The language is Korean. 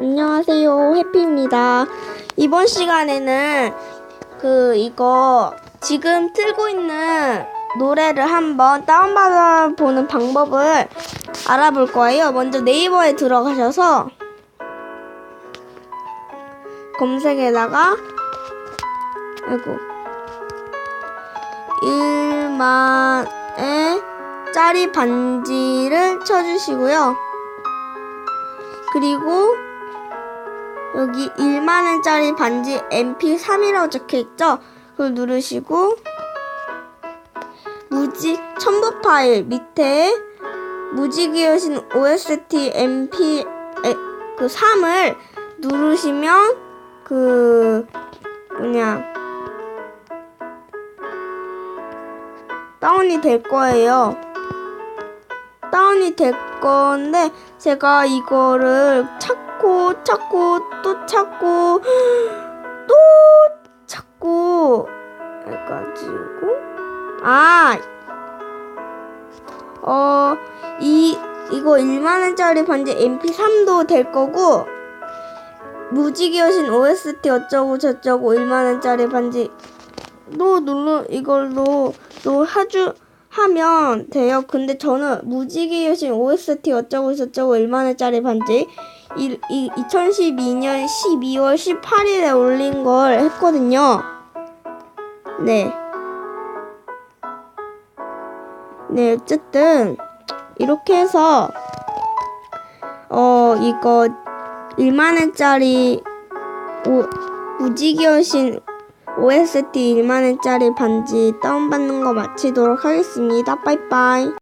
안녕하세요. 해피입니다. 이번 시간에는 그 이거 지금 틀고 있는 노래를 한번 다운받아 보는 방법을 알아볼 거예요. 먼저 네이버에 들어가셔서 검색에다가 아이고 1만의 짜리 반지를 쳐주시고요. 그리고 여기 1만원짜리 반지 MP3이라고 적혀있죠? 그걸 누르시고 무지 첨부 파일 밑에 무지개 여신 OST MP 에, 그 3을 누르시면 그 뭐냐 다운이 될 거예요. 다운이 될 건데 제가 이거를 찾 고 찾고 또 찾고 또 찾고 해가지고 아 어, 이, 이거 1만원짜리 반지 MP3도 될 거고, 무지개 여신 OST 어쩌고 저쩌고 1만원짜리 반지, 또 눌러, 이걸로, 또 하주, 하면 돼요. 근데 저는 무지개 여신 OST 어쩌고 저쩌고 1만원짜리 반지, 이, 이 2012년 12월 18일에 올린 걸 했거든요. 네. 네, 어쨌든 이렇게 해서 어 이거 1만 원짜리 무지개 여신 OST 1만 원짜리 반지 다운받는 거 마치도록 하겠습니다. 빠이빠이.